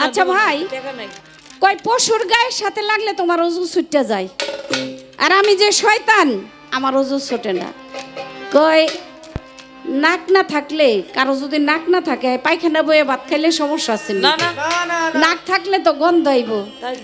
আচ্ছা ভাই। কই কয় পশুর গায়ের সাথে লাগলে তোমার ওজু ছুটতে যায়। আর আমি যে শয়তান আমার ওজু ছোটে না। কয় নাক না থাকলে কারও যদি নাক না থাকে পায়খানা বয়ে ভাত খাইলে সমস্যা আছে না না। না নাক থাকলে তো গন্ধ তো।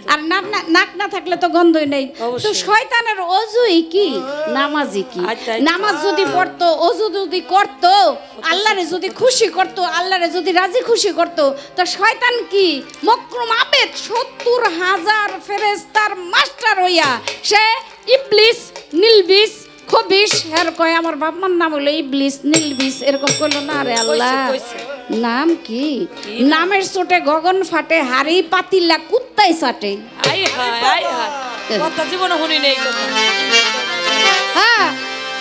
আর নাক না- নাক না থাকলে তো গন্ধই নেই। তো শয়তানের অজুই কি? নামাজি কি? আচ্ছা, আচ্ছা। নামাজ যদি পড়তো অজু যদি করতো আল্লাহরে যদি খুশি করতো আল্লাহরে যদি রাজি খুশি করতো তো শয়তান কি? মকরুম আবেদ সত্তর হাজার ফেরেস্তার মাস্টার হইয়া সে ইবলিস নীলবিস খবিস হের কয় আমার বাপমার নাম হলো ইবলিস নীলবিস এরকম কইলো না রে আল্লাহ নাম কি? নামের চোটে গগন ফাটে হাড়ি পাতিলা কুত্তাই আই হায়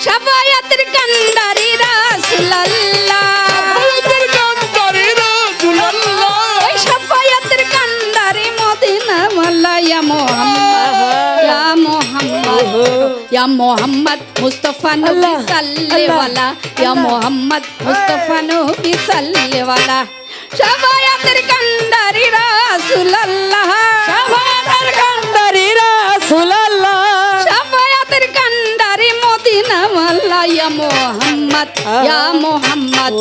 সাফায়াতের কান্দারি রাসূলুল্লাহ। ওই কান্দারি মদিনা ওয়ালা ইয়া মুহাম্মদ ইয়া মুহাম্মদ ইয়া মুহাম্মদ মুস্তাফা নবী সাল্লাল্লাহু ইয়া মুহাম্মদ মুস্তাফা নবী সাল্লাল্লাহু সাফায়াতের কান্দারি রাসূলুল্লাহ। সাফায়াতের কান্দারি সাফায়াতের কান্দারি মদিনা ওয়ালা। ইয়া মুহাম্মদ ইয়া মুহাম্মদ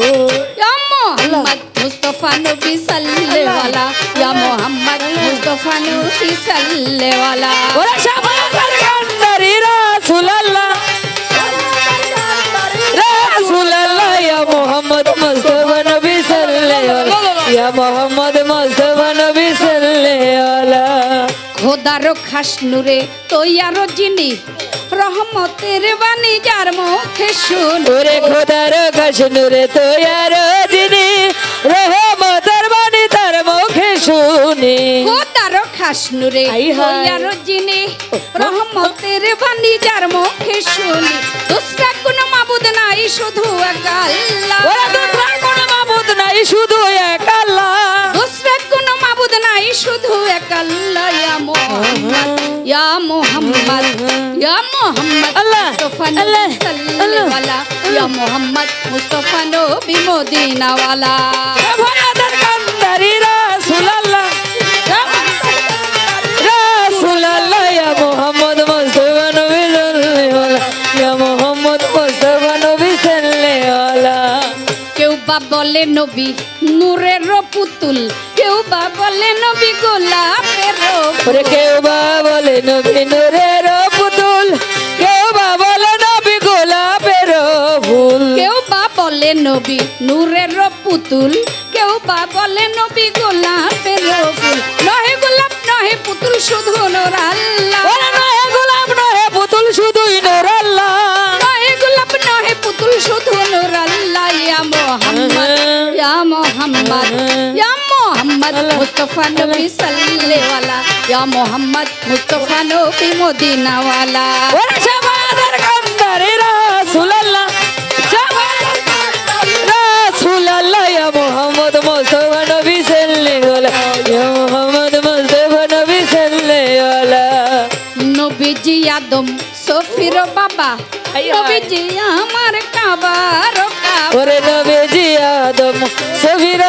ইয়া মুহাম্মদ মুস্তাফা নবী সাল্লাল্লাহু ইয়া মুহাম্মদ মুস্তাফা নবী সাল্লাল্লাহু ওরা সাফায়াতের মোহাম্মদ মুস্তফা নবী সাল্লাল্লাহু মোহাম্মদ মুস্তফা নবী সাল্লাল্লাহু খোদার খাস নুরে তৈয়ার যিনি রহমতের বাণী যার মুখে শুন। ওরে খোদার কাশনুরে তোয়ার যিনি রহমতের বাণী তার মুখে শুনি। খোদার খাস নুরে আই হায়। তৈয়ার রহমতের বাণী যার মুখে শুনি। দুসরা কোন মাবুদ নাই শুধু এক আল্লাহ দুসরা কোনো মাবুদ নাই শুধু এক আল্লাহ দুসরা কোন মাবুদ নাই শুধু এক আল্লাহ ইয়া মুহাম্মদ ইয়া মুহাম্মদ ইয়া মুহাম্মদ আল্লাহ, আল্লাহ, আলাইহি ইয়া মুহাম্মদ মুস্তাফা নবী মদিনা বা বলে নবী নূরের পুতুল। কেউ বা বলে নবী গোলাপের কেউ বা বলে নবী নূরের পুতুল। কেউ বা বলে নবী গোলাপের ফুল। কেউ বা বলে নবী নূরের পুতুল। কেউ বা বলে নবী গোলাপের ফুল। নহে গোলাপ নহে পুতুল শুধু নূর আল্লাহ। মুস্তাফা নবী আলাইহি ইয়া মোহাম্মদ মুস্তাফা নবী মদিনা ওয়ালা শাবাদার কান্দারে রাসূলুল্লাহ শাবাদার কান্দারে রাসূলুল্লাহ। ইয়া মুহাম্মদ মুস্তাফা নবী সাল্লাল্লাহু ইয়া মুহাম্মদ মুস্তাফা নবী সাল্লাল্লাহু নবীজি আদম সফির বাবা। নবীজি আমার কাবার কাবা। ওরে নবীজি আদম সবির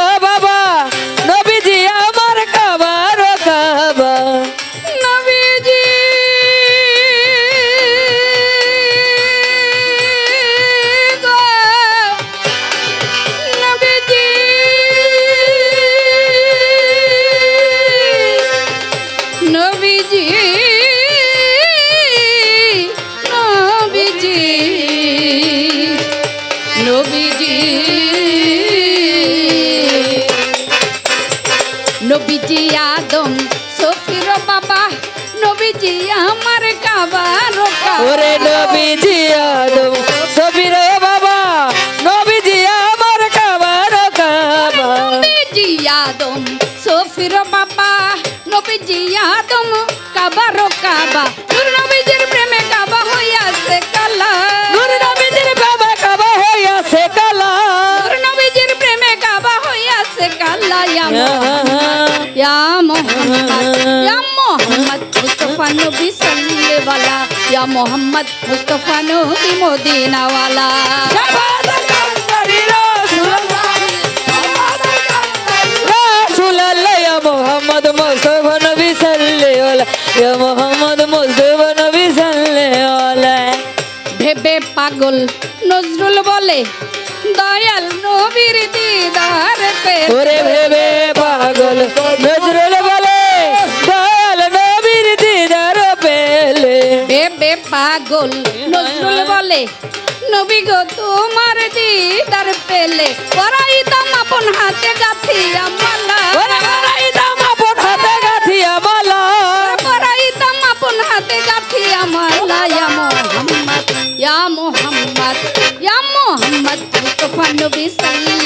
নবীজি আদম সফির বাবা নবীজি আদম কাবার কাবা। নূর নবীজির প্রেমে কাবা হইয়াছে কালা। নূর নবীজির বাবা কাবা হইয়াছে কালা। নূর নবীজির প্রেমে কাবা হইয়াছে কালা। ইয়া মোহাম্মদ ইয়া মোহাম্মদ ইয়া মোহাম্মদ মুস্তাফা নবী সাল্লাল্লাহু আলাইহি ইয়া মোহাম্মদ মুস্তাফা নবী মদিনা ওয়ালা পাগল নজরুল বলে দয়াল নবীর দিদার ওরে ভেবে পাগল নজরুল বলে দয়াল নবীর দিদার পেলে। ভেবে পাগল নজরুল বলে নবী গো তোমার দিদার পেলে। পরাইতাম আপন হাতে গাথিয়া মালা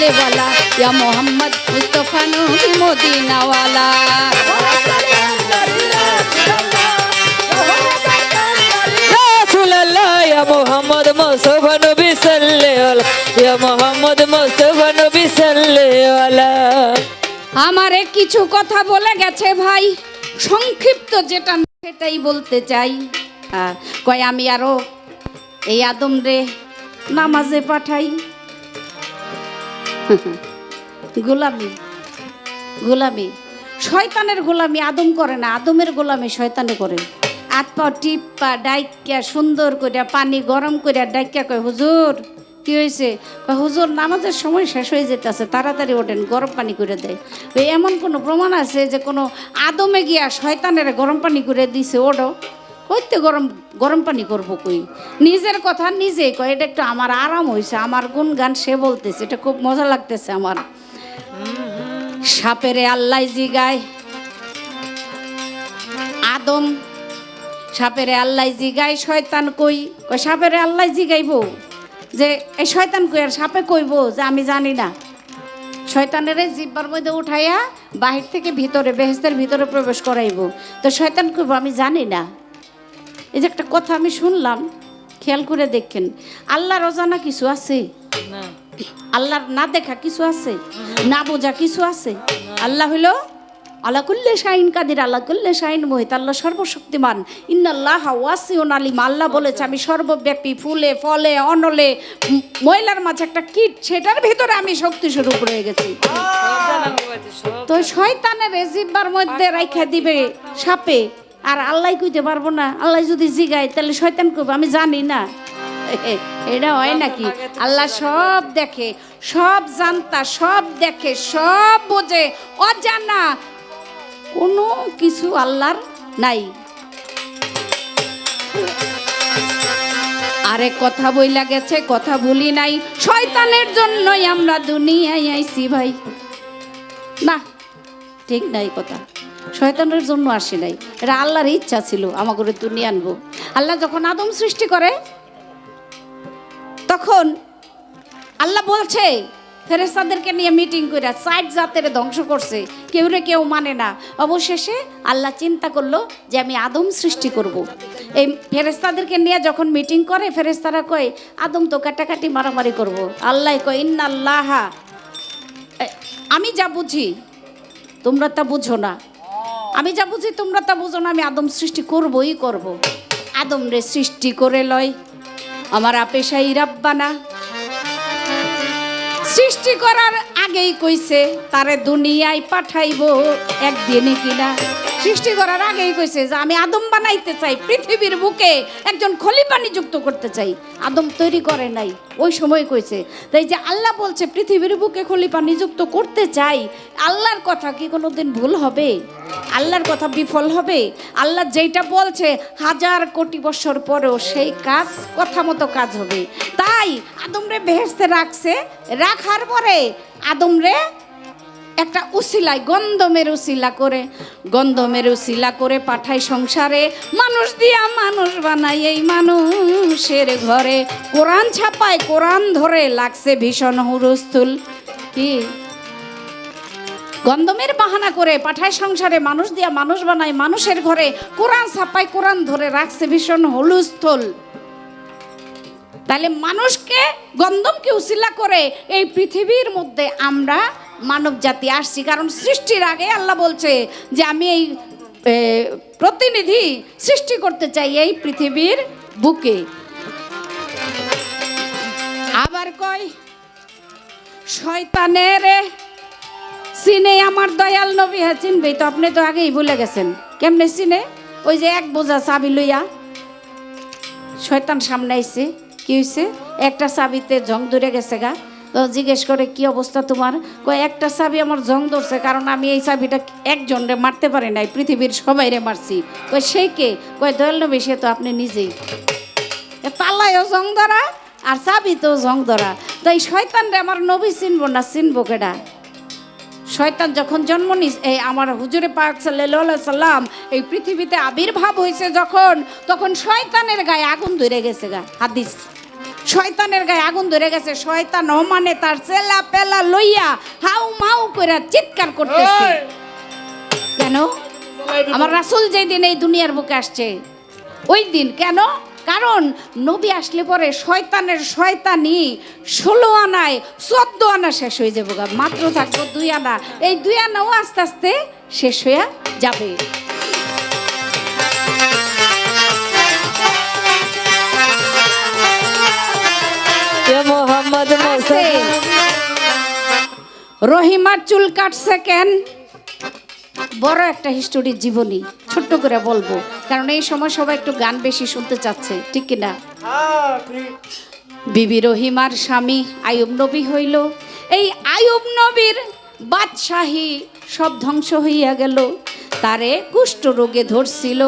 সাল্লেওয়ালা ইয়া মোহাম্মদ মুস্তফা নবী মদিনাওয়ালা। রাসূলুল্লাহ, ইয়া মুহাম্মদ মুস্তাফা নবী সাল্লাল্লাহু ইয়া মুহাম্মদ মুস্তাফা নবী সাল্লাল্লাহু আমারে কিছু কথা বলে গেছে ভাই। সংক্ষিপ্ত যেটা সেটাই বলতে চাই। কয় আমি আরও এই আদম রে নামাজে পাঠাই। গোলামি গোলামি। শয়তানের গোলামি আদম করে না, আদমের গোলামি শয়তানে করে। হাত পা টিপা ডাইকা সুন্দর করে পানি গরম করে ডাইকা কয়, হুজুর, কি হয়েছে হুজুর, নামাজের সময় শেষ হয়ে যেতেছে, তাড়াতাড়ি ওঠেন, গরম পানি করে দেয়। এমন কোনো প্রমাণ আছে যে কোনো আদমে গিয়া শয়তানের গরম পানি করে দিছে, ওডো। কইতে গরম গরম পানি করব কই? নিজের কথা নিজে কয়, এটা একটু আমার আরাম হয়েছে আমার গুনগান সে বলতেছে, এটা খুব মজা লাগতেছে আমার। সাপেরে আল্লাহ জিগায়, আদম। সাপেরে আল্লাহ জিগায়, শয়তান কই? কই সাপেরে আল্লাহ জিগাইব? যে এই শয়তান কই আর সাপে কইব যে আমি জানি না। শয়তানের জিব্বার মধ্যে উঠাইয়া বাহির থেকে ভিতরে, বেহেস্তের ভিতরে প্রবেশ করাইব। তো শয়তান কইব, আমি জানি না। এই যে একটা কথা আমি শুনলাম খেয়াল করে দেখেন আল্লাহর অজানা কিছু আছে? আল্লাহর না দেখা কিছু আছে? না। বোঝা কিছু আছে? আল্লাহ হইল আল্লাহ কুল্লে শাহিন কাদির আল্লাহ কুল্লে শাহিন মোহিত আল্লাহ সর্বশক্তিমান। ইন্নাল্লাহ ওয়াসিউন আলিম। আল্লাহ বলেছে আমি সর্বব্যাপী ফুলে ফলে অনলে ময়লার মাঝে একটা কীট সেটার ভিতরে আমি শক্তি স্বরূপ রয়ে গেছি। হয়ে তো শয়তানের রেজিব্বার মধ্যে রাইখা দিবে সাপে। আর আল্লাহ কইতে পারব না, আল্লাহ যদি জিগায়, তাহলে শয়তান কইবে, আমি জানি না। এটা হয় নাকি? আল্লাহ সব দেখে, সব জানতা, সব দেখে, সব বোঝে, অজানা। কোনো কিছু আল্লাহর নাই। আরে কথা বইলা গেছে, কথা ভুলি নাই। শয়তানের জন্যই আমরা দুনিয়ায় আইছি ভাই। না, ঠিক নাই কথা। শয়তানের জন্য আসে নাই। এটা আল্লাহর ইচ্ছা ছিল আমাকে দুনিয়া আনব। আল্লাহ যখন আদম সৃষ্টি করে, তখন আল্লাহ বলছে ফেরেস্তাদেরকে নিয়ে মিটিং করে সাইড জাতের ধ্বংস করছে। কেউ রে কেউ মানে না। অবশেষে আল্লাহ চিন্তা করল যে আমি আদম সৃষ্টি করব। এই ফেরেস্তাদেরকে নিয়ে যখন মিটিং করে ফেরেস্তারা কয়, আদম তো কাটাকাটি মারামারি করব। আল্লাহ কয়, ইন্নাল্লাহা। আমি যা বুঝি, তোমরা তা বুঝো না। আমি যা বুঝি তোমরা তা বুঝো না, আমি আদম সৃষ্টি করবই করব। আদম রে সৃষ্টি করে লয়, আমার আপেশাই রাব্বানা সৃষ্টি করার আগেই কইছে, তারে দুনিয়ায় পাঠাইব, একদিনে কিনা সৃষ্টি করার আগেই কইছে যে আমি আদম বানাইতে চাই, পৃথিবীর বুকে একজন খলিফা নিযুক্ত করতে চাই। আদম তৈরি করে নাই। ওই সময় কইছে তাই যে আল্লাহ বলছে পৃথিবীর বুকে খলিফা নিযুক্ত করতে চাই, আল্লাহর কথা কি কোনোদিন ভুল হবে? আল্লাহর কথা বিফল হবে? আল্লাহ যেইটা বলছে, হাজার কোটি বছর পরেও সেই কাজ, কথা মতো কাজ হবে। তাই আদমরে বেহেস্তে রাখছে, রাখার পরে আদমরে একটা উসিলায়, গন্ধমের উসিলা করে, গন্ধমের উসিলা করে পাঠায় সংসারে। মানুষ দিয়া মানুষ বানাই এই মানুষের ঘরে। কোরআন ছাপায়, কোরআন ধরে লাগছে ভীষণ হুরস্থুল। কি? গন্ধমের বাহানা করে পাঠায় সংসারে, মানুষ দিয়া মানুষ বানায় মানুষের ঘরে। কোরআন ছাপায়, কোরআন ধরে রাখছে ভীষণ হলুস্থল। তাহলে মানুষকে, গন্ধমকে উশিলা করে এই পৃথিবীর মধ্যে আমরা মানব জাতি আসছি। কারণ সৃষ্টির আগে আল্লাহ বলছে যে আমি এই প্রতিনিধি সৃষ্টি করতে চাই এই পৃথিবীর বুকে। আবার কয়, শয়তানের চিনে আমার দয়াল নবী হ্যাঁ চিনবেই তো, আপনি তো আগেই ভুলে গেছেন। কেমনে চিনে ওই যে এক বোঝা চাবি লইয়া শয়তান সামনে আইছে। কি হয়েছে একটা চাবিতে জং ধরে গেছে গা। তো জিজ্ঞেস করে, কি অবস্থা তোমার? কয়, একটা চাবি আমার জং ধরছে, কারণ আমি এই চাবিটা একজনরে মারতে পারি নাই, পৃথিবীর সবাইরে মারছি। কয়, সে কে? কয়, দয়াল নবী, সে তো আপনি নিজেই। এ পাল্লায়ও জং ধরা, আর চাবি তো জং ধরা। তো এই শয়তানরে আমার নবী চিনবো না, চিনবো কেডা? শয়তান যখন জন্ম নিস এই আমার হুজুরে পাক সাল্লাল্লাহু সাল্লাম এই পৃথিবীতে আবির্ভাব হয়েছে যখন, তখন শয়তানের গায়ে আগুন ধরে গেছে গা, হাদিস। শয়তানের গায়ে আগুন ধরে গেছে। শয়তান মানে তার চেলা পেলা লইয়া হাউ মাউ করে চিৎকার করতেছে। কেন? আমার রাসুল যেই দিন এই দুনিয়ার বুকে আসছে ওই দিন কেন? কারণ নবী আসলে পরে শয়তানের শয়তানি ষোলো আনায় চোদ্দ আনা শেষ হয়ে যাব। মাত্র থাকব দুই আনা। এই দুই আনাও আস্তে আস্তে শেষ হয়ে যাবে। মোহাম্মদ রহিমার চুল কাটছে কেন? বড় একটা হিস্টোরির জীবনী ছোট্ট করে বলব। কারণ এই সময় সবাই একটু গান বেশি শুনতে চাচ্ছে ঠিক কিনা বিবি রহিমার স্বামী আয়ুব নবী হইল। এই আয়ুব নবীর বাদশাহী সব ধ্বংস হইয়া গেল। তারে কুষ্ঠ রোগে ধরছিল।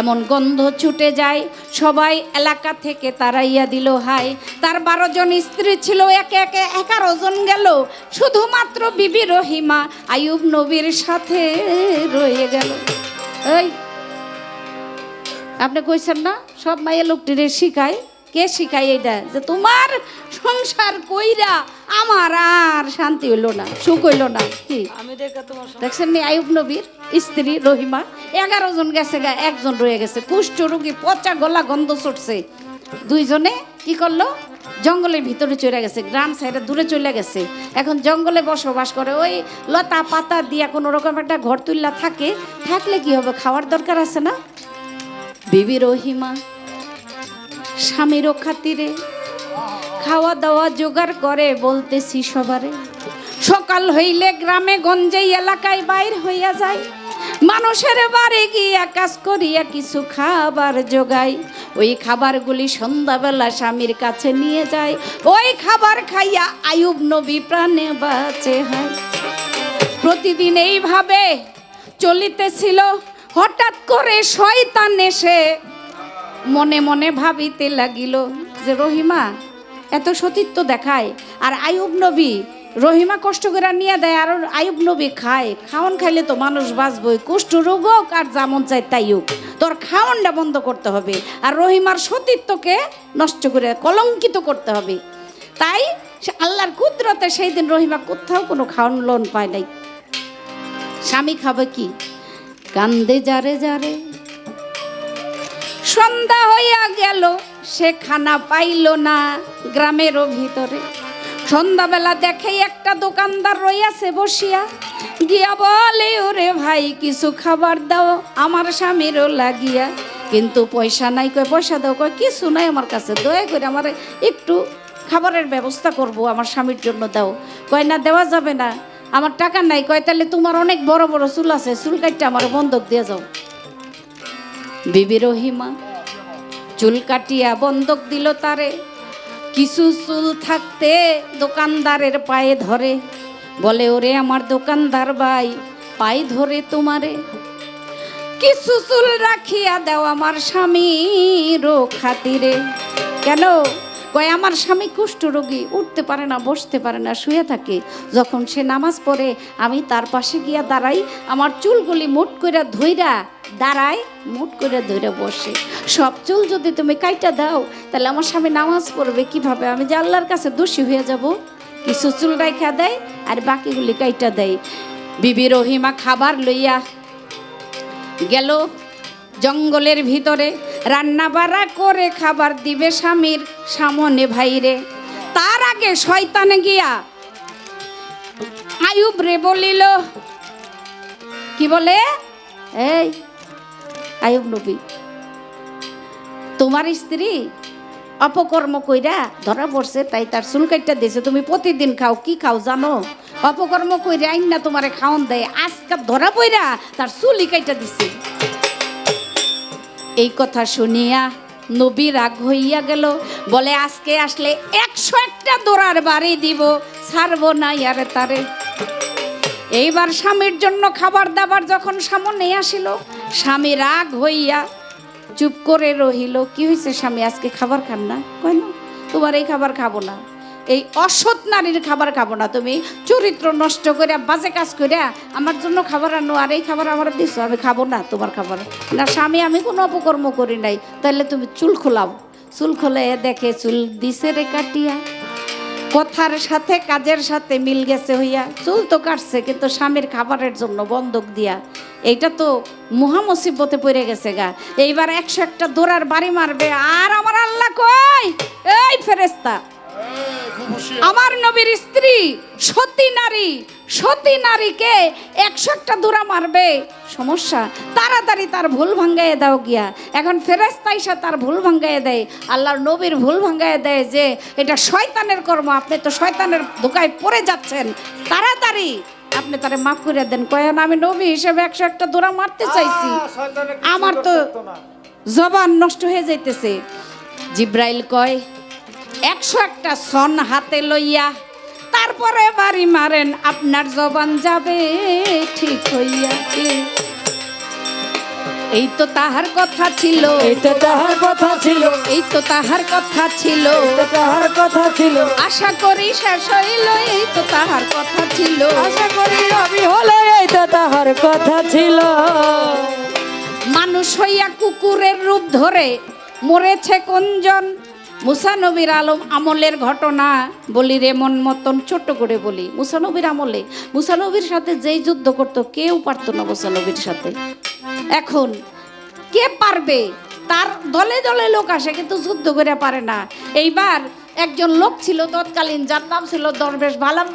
এমন গন্ধ ছুটে যায়। সবাই এলাকা থেকে তারাইয়া দিল হাই তার বারো জন স্ত্রী ছিল, একে একে এগারো জন গেল। শুধুমাত্র বিবি রহিমা আয়ুব নবীর সাথে রয়ে গেল। এই, আপনি কইছেন না, সব মায়ের লোকটিরে শিখায় কে শিখায় এটা? যে তোমার সংসার কইরা আমার আর শান্তি হইল না সুখ হইল না। কি? আমি দেখা তোমার দেখছেন নি আয়ুব নবীর স্ত্রী রহিমা? এগারো জন গেছে গা একজন রয়ে গেছে। কুষ্ঠ রোগী পচা গলা গন্ধ ছুটছে। দুইজনে কি করল? জঙ্গলের ভিতরে চলে গেছে গ্রাম সাইডে দূরে চলে গেছে। এখন জঙ্গলে বসবাস করে। ওই লতা পাতা দিয়া কোনো রকম একটা ঘর তুল্লা থাকে। থাকলে কি হবে? খাওয়ার দরকার আছে না? বিবি রহিমা। স্বামীরও খাতিরে। খাওয়া দাওয়া জোগাড় করে বলতেছি সবারে। সকাল হইলে গ্রামে গঞ্জে এলাকায় বাইর হইয়া যায় মানুষের বাড়ি গিয়া কাজ করিয়া কিছু খাবার যোগাই ওই খাবারগুলি সন্ধ্যাবেলা স্বামীর কাছে নিয়ে যায় ওই খাবার খাইয়া আয়ুব নবী প্রাণে বাঁচে হয়। প্রতিদিন এইভাবে চলিতেছিল। হঠাৎ করে শয়তান এসে মনে মনে ভাবিতে লাগিল যে রহিমা, এত সতীত্ব দেখায়। আর আয়ুব নবী, রহিমা কষ্ট করে নিয়ে দেয়, আর আয়ুব নবী খায়। খাওয়ান খাইলে তো মানুষ বাঁচবই। কুষ্ঠ রোগ হোক আর যেমন চাই তাই হোক, তোর খাওয়ানটা বন্ধ করতে হবে। আর রহিমার সতীত্বকে নষ্ট করে কলঙ্কিত করতে হবে। তাই আল্লাহর কুদরতে সেই দিন রহিমা কোথাও কোনো খাওয়ান লোন পায় নাই। স্বামী খাবে কি? কান্দে যারে যারে সন্ধ্যা হইয়া গেল, সে খানা পাইল না গ্রামেরও ভিতরে। সন্ধ্যাবেলা দেখে একটা দোকানদার রইয়াছে বসিয়া। গিয়া বলে, ওরে ভাই, কিছু খাবার দাও, আমার স্বামীরও লাগিয়া। কিন্তু পয়সা নাই, কয় পয়সা দাও, কয় কিছু নাই আমার কাছে, দয়া করে আমার একটু খাবারের ব্যবস্থা করব, আমার স্বামীর জন্য দাও। কয়, না, দেওয়া যাবে না, আমার টাকা নাই। কয়, তাহলে তোমার অনেক বড় বড় চুল আছে, চুল কাটটা আমার বন্ধক দিয়ে যাও। বিবি রহিমা, চুল কাটিয়া বন্ধক দিল তারে। কিছু চুল থাকতে দোকানদারের পায়ে ধরে। বলে, ওরে আমার দোকানদার ভাই, পায়ে ধরে তোমারে। কিছু চুল রাখিয়া দাও আমার স্বামীরও খাতিরে। কেন? কয়, আমার স্বামী কুষ্ঠরোগী উঠতে পারে না, বসতে পারে না, শুয়ে থাকে। যখন সে নামাজ পড়ে, আমি তার পাশে গিয়া দাঁড়াই, আমার চুলগুলি মুট করে ধইরা দাঁড়ায়, মুট করে ধরে বসে। সব চুল যদি তুমি কাইটা দাও, তাহলে আমার স্বামী নামাজ পড়বে কীভাবে? আমি যে আল্লাহর কাছে দোষী হয়ে যাব। কিছু চুল রাইখা দেয়, আর বাকিগুলি কাইটা দেয়। বিবি রহিমা খাবার লইয়া গেল জঙ্গলের ভিতরে। রান্না বাড়া করে খাবার দিবে স্বামীর সামনে ভাইরে। তার আগে শয়তানে গিয়া আয়ুব রে বলিল, কি বলে? এই, আয়ুব নবী, তোমার স্ত্রী অপকর্ম কইরা ধরা পড়ছে, তাই তার চুল কাটটা দিয়েছে। তুমি প্রতিদিন খাও, কি খাও জানো? অপকর্ম কইরা আইন না তোমারে খাওন দেয় আজকে ধরা পইরা তার চুলি কাইটা দিছে। এই কথা শুনিয়া নবী রাগ হইয়া গেল। বলে, আজকে আসলে একশো একটা দোড়ার বাড়ি দিব, ছাড়বো না ইয়ারে তারে। এইবার স্বামীর জন্য খাবার দাবার যখন সামনে আসিল, স্বামী রাগ হইয়া চুপ করে রহিল। কি হয়েছে স্বামী, আজকে খাবার খান না? কই না, তোমার এই খাবার খাব না। এই অসৎ নারীর খাবার খাব না তুমি। চরিত্র নষ্ট করে বাজে কাজ করে আমার জন্য খাবার আনো আর এই খাবার আমার দিছো, আমি খাব না তোমার খাবার। না, স্বামী, আমি কোনো অপকর্ম করি নাই। তাহলে তুমি চুল খোলাও। চুল খোলে, দেখে চুল দিছে রে কাটিয়া। কথার সাথে কাজের সাথে মিল গেছে হইয়া। চুল তো কাটছে, কিন্তু স্বামীর খাবারের জন্য বন্ধক দিয়া। এইটা তো মহামসিবতে পড়ে গেছে গা। এইবার একশো একটা দৌড়ার বাড়ি মারবে, আর আমার আল্লাহ কই? এই ফেরেস্তা আমার নবীর স্ত্রী সতী নারী সতী নারীকে একশো একটা দূরা মারবে। সমস্যা? তাড়াতাড়ি তার ভুল ভাঙ্গাইয়ে দাও গিয়া। এখন ফেরেস্তা ইসা তার ভুল ভাঙ্গাইয়ে দেয়। আল্লাহর নবীর ভুল ভাঙ্গাইয়ে দেয় যে এটা শয়তানের কর্ম আপনি তো শয়তানের ধোকায় পড়ে যাচ্ছেন। তাড়াতাড়ি। আপনি তারে মাফ করে দেন। কয়েন আমি নবী হিসেবে একশো একটা দূরা মারতে চাইছি। আমার তো জবান নষ্ট হয়ে যাইতেছে। জিব্রাইল কয় একশো একটা সন হাতে লইয়া তারপরে বাড়ি মারেন আপনার জবান যাবে ঠিক হইয়া। এই তো তাহার কথা ছিল। এই তো তাহার কথা ছিল। এই তো তাহার কথা ছিল। তাহার কথা ছিল। আশা করি শেষ হইল এই তো তাহার কথা ছিল। আশা করি আমি হলো এই তো তাহার কথা ছিল। মানুষ হইয়া কুকুরের রূপ ধরে মরেছে কোনজন? মুসানবীর আলম আমলের ঘটনা বলি রে মন মতন ছোট্ট করে বলি। মুসানবীর আমলে মুসানবীর সাথে যেই যুদ্ধ করতো, কেউ পারতো না মুসানবীর সাথে। এখন কে পারবে? তার দলে দলে লোক আসে, কিন্তু যুদ্ধ করে পারে না। এইবার একজন লোক ছিল, তৎকালীন যার নাম ছিল দরবেশ বালাম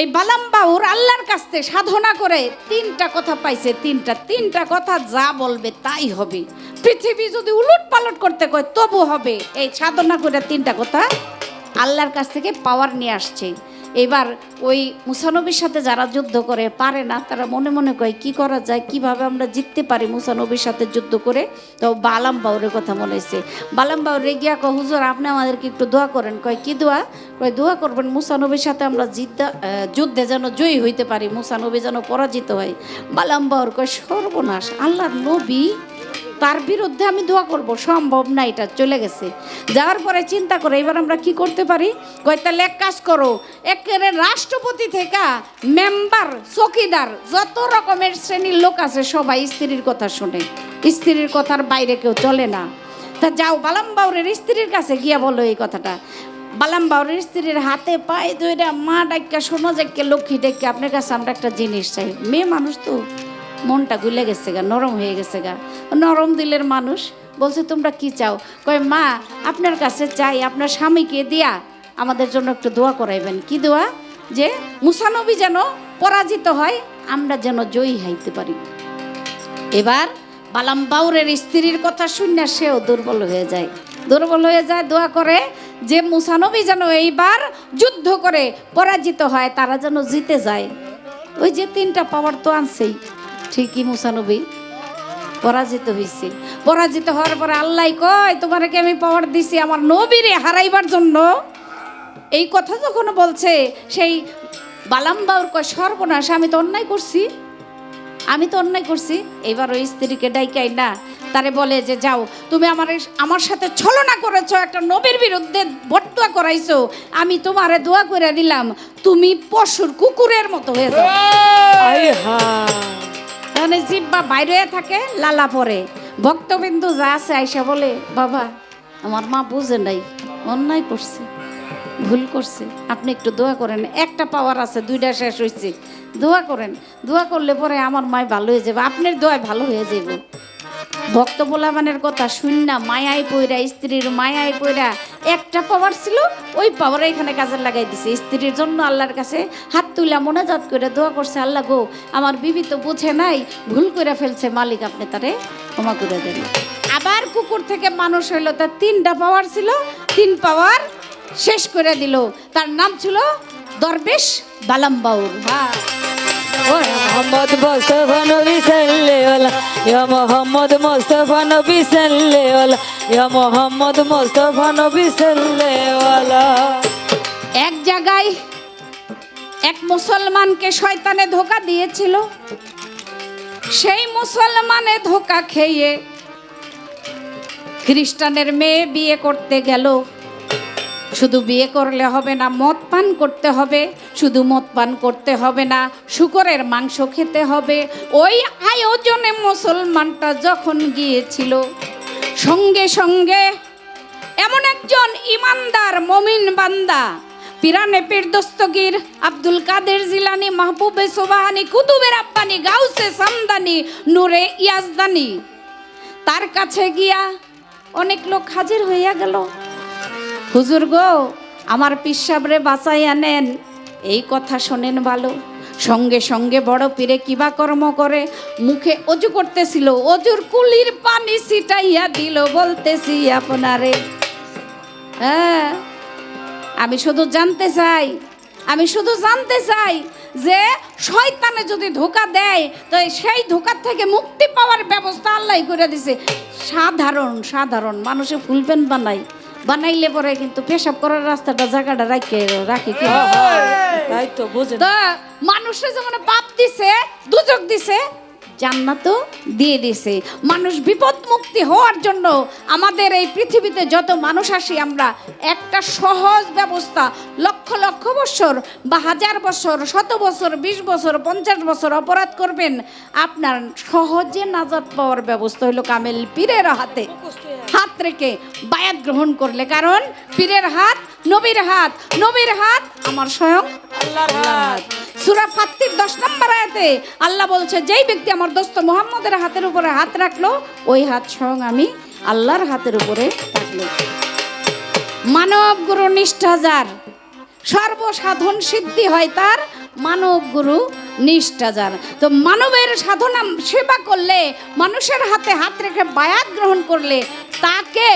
এই বালাম বাউর আল্লাহর কাছ থেকে সাধনা করে তিনটা কথা পাইছে, তিনটা তিনটা কথা যা বলবে তাই হবে। পৃথিবী যদি উলট পালট করতে কয়, তবু হবে। এই সাধনা করে তিনটা কথা আল্লাহর কাছ থেকে পাওয়ার নিয়ে আসছে। এবার ওই মুসানবীর সাথে যারা যুদ্ধ করে পারে না, তারা মনে মনে কয়, কি করা যায়? কীভাবে আমরা জিততে পারি মুসানবীর সাথে যুদ্ধ করে? তো বালাম বাউরের কথা মনে হয়েছে বালাম বাউরে গিয়া কয়, হুজুর, আপনি আমাদেরকে একটু দোয়া করেন। কয়, কি দোয়া? কয়, দোয়া করবেন মুসানবীর সাথে আমরা জিদ্দা যুদ্ধে যেন জয়ী হইতে পারি, মুসানবী যেন পরাজিত হয়। বালাম বাউর কয়, সর্বনাশ, আল্লাহর নবী তার বিরুদ্ধে আমি দোয়া করব, সম্ভব না এটা, চলে গেছে। যাওয়ার পরে চিন্তা করে, এবার আমরা কি করতে পারি? কয়, তাহলে এক কাজ করো, একেবারে রাষ্ট্রপতি থেকে মেম্বার, চকিদার, যত রকমের শ্রেণির লোক আছে, সবাই স্ত্রীর কথা শুনে। স্ত্রীর কথার বাইরে কেউ চলে না। তা যাও, বালাম বাউরের স্ত্রীর কাছে গিয়া বলো এই কথাটা। বালাম বাউরের স্ত্রীর হাতে পায়ে দইরা মা ডাক্কা শোনো যাকে লক্ষ্মী ডেকে আপনার কাছে আমরা একটা জিনিস চাই। মেয়ে মানুষ তো। মনটা গুলে গেছে গা, নরম হয়ে গেছে গা। নরম দিলের মানুষ বলছে, তোমরা কি চাও? কয়, মা, আপনার কাছে চাই, আপনার স্বামীকে দিয়া আমাদের জন্য একটু দোয়া করাইবেন। কি দোয়া? যে মুসানবী যেন পরাজিত হয়, আমরা যেন জয়ী হাইতে পারি। এবার বালাম বাউরের স্ত্রীর কথা শুনে সেও দুর্বল হয়ে যায়। দুর্বল হয়ে যায়, দোয়া করে যে মুসানবী যেন এইবার যুদ্ধ করে পরাজিত হয়, তারা যেন জিতে যায়। ওই যে তিনটা পাওয়ার তো আনছেই। ঠিকই মুসানবী। পরাজিত হয়েছে পরাজিত হওয়ার পরে আল্লাহ কয় তোমাকে আমি পাওয়ার দিছি আমার নবীরে হারাইবার জন্য। এই কথা যখন বলছে সেই বালাম বাউর কয় সর্বনাশ আমি তো অন্যায় করছি। আমি তো অন্যায় করছি। এবার ওই স্ত্রীকে ডাইকাই না তারে বলে যে যাও তুমি আমার আমার সাথে ছলনা করেছ একটা নবীর বিরুদ্ধে বটুয়া করাইছো। আমি তোমারে দোয়া করে দিলাম তুমি পশুর কুকুরের মতো হয়ে যাও। মানে জিব্বা বাইরে থাকে, লালা পরে। ভক্তবিন্দু যা আছে আইসা বলে, বাবা, আমার মা বুঝে নাই, অন্যায় করছে, ভুল করছে। আপনি একটু দোয়া করেন, একটা পাওয়ার আছে, দুইটা শেষ হয়েছে দোয়া করেন, দোয়া করলে পরে আমার মায় ভালো হয়ে যাবে, আপনার দোয়ায় ভালো হয়ে যাবে ভক্ত পোলাবানের কথা শুন না মায়াই পইরা, স্ত্রীর মায়াই পইরা একটা পাওয়ার ছিল, ওই পাওয়ার এখানে কাজে লাগাই দিছে। স্ত্রীর জন্য আল্লাহর কাছে হাত তুলা মোনাজাত করে দোয়া করছে, আল্লাহ গো, আমার বিবি তো বুঝে নাই, ভুল করে ফেলছে মালিক আপনি তারে, ক্ষমা করে দেন। আবার কুকুর থেকে মানুষ হইল, তার তিনটা পাওয়ার ছিল, তিন পাওয়ার শেষ করে দিল। তার নাম ছিল দরবেশ বালাম বাউল হ্যাঁ। মোহাম্মদ মোস্তফা নবী ইয়া মোহাম্মদ মোস্তফা নবী ইয়া মোহাম্মদ মোস্তফা নবী এক জায়গায় এক মুসলমানকে শয়তানে ধোকা দিয়েছিল। সেই মুসলমানে ধোকা খেয়ে খ্রিস্টানের মেয়ে বিয়ে করতে গেল। শুধু বিয়ে করলে হবে না, মদ পান করতে হবে। শুধু মদ পান করতে হবে না, শুকরের মাংস খেতে হবে। ওই আয়োজনে মুসলমানটা যখন গিয়েছিল, সঙ্গে সঙ্গে এমন একজন ইমানদার মমিন বান্দা, পিরানে পীর দস্তগীর আব্দুল কাদের জিলানি, মাহবুবে সোবাহানি, কুতুবের আব্বানি, গাউসে সামদানি, নূরে ইয়াজদানি, তার কাছে গিয়া অনেক লোক হাজির হইয়া গেল। হুজুর গো, আমার পিসাবরে বাঁচাইয়া নেন। এই কথা শোনেন ভালো সঙ্গে সঙ্গে বড় পীরে কিবা কর্ম করে? মুখে অজু করতেছিল, অজুর কুলির পানি ছিটাইয়া দিল, বলতেছি আপনারে। হ্যাঁ আমি শুধু জানতে চাই, আমি শুধু জানতে চাই যে শয়তানে যদি ধোকা দেয়, তো সেই ধোকার থেকে মুক্তি পাওয়ার ব্যবস্থা আল্লাহ করে দিছে। সাধারণ সাধারণ, মানুষে ফুল প্যান্ট বানাই বানাইলে পরে কিন্তু পেশাব করার রাস্তাটা জায়গাটা রাখে রাখি কি তাই তো বুঝে মানুষে যেমন বাপ দিছে দুজক দিছে জান্নাতও দিয়ে দিছে মানুষ বিপদ মুক্তি হওয়ার জন্য আমাদের এই পৃথিবীতে যত মানুষ আসি, আমরা একটা সহজ ব্যবস্থা, লক্ষ লক্ষ বছর বা হাজার বছর, শত বছর, বিশ বছর, পঞ্চাশ বছর অপরাধ করবেন। আপনার সহজে নাজাত পাওয়ার ব্যবস্থা হলো কামেল পীরের হাতে। হাত রেখে বায়াত গ্রহণ করলে, কারণ পীরের হাত নবীর হাত। নবীর হাত আমার স্বয়ং আল্লাহর হাত। সুরা ফাত্তির দশ নম্বর আয়াতে আল্লাহ বলছে, যেই ব্যক্তি আমার দোস্ত মোহাম্মদের হাতের উপরে হাত রাখল, ওই হাত স্বয়ং আমি আল্লাহর হাতের উপরে রাখল মানব গুরু নিষ্ঠাজার সর্বসাধন সিদ্ধি হয় তার মানব গুরু নিষ্ঠাজার। তো মানবের সাধনা, সেবা করলে, মানুষের হাতে হাত রেখে বায়াত গ্রহণ করলে তাকে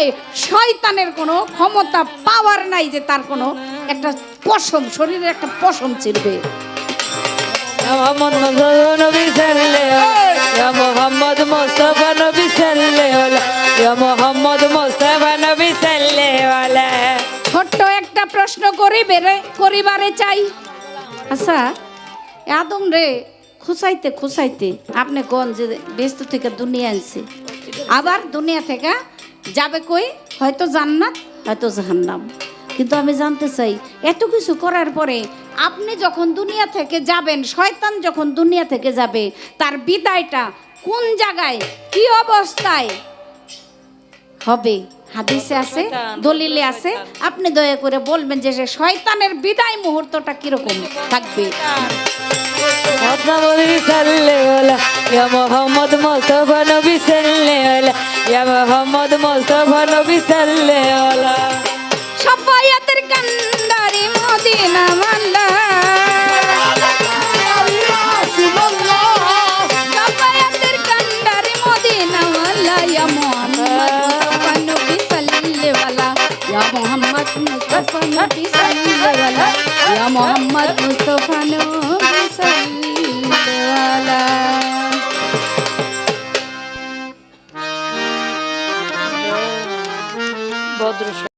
শয়তানের কোনো ক্ষমতা পাওয়ার নাই যে তার কোনো একটা পশম, শরীরের একটা পশম ছিড়বে মোহাম্মদ নবী সাল্লাল্লাহু ইয়া মোহাম্মদ মোস্তফা ছোট্ট একটা প্রশ্ন করিবারে করিবারে চাই। আচ্ছা আদম রে খুসাইতে খুসাইতে আপনি কোন যে ব্যস্ত থেকে দুনিয়া আনছে? আবার দুনিয়া থেকে যাবে কই? হয়তো জান্নাত, হয়তো জাহান্নাম। কিন্তু আমি জানতে চাই এত কিছু করার পরে আপনি যখন দুনিয়া থেকে যাবেন শয়তান যখন দুনিয়া থেকে যাবে তার বিদায়টা কোন জায়গায় কি অবস্থায় হবে? হাদিসে আছে দলিলে আছে আপনি দয়া করে বলবেন যে সে শয়তানের বিদায় মুহূর্তটা কীরকম থাকবে? মোহাম্মদ ইয়া মোস্তফা নবী সাল্লাল্লাহু ইয়া মোহাম্মদ মোস্তফা নবী সাল্লাল্লাহু সফায়াতের কান্দারি মদিনা মাল্লা। সফায়াতের কান্দারি মদিনা মাল্লা, ইয়া মোহাম্মদ মুস্তাফা নবী সাল্লাল্লাহু ইয়া মোহাম্মদ মুস্তাফা ইয়া মোহাম্মদ মুস্তাফা নবী।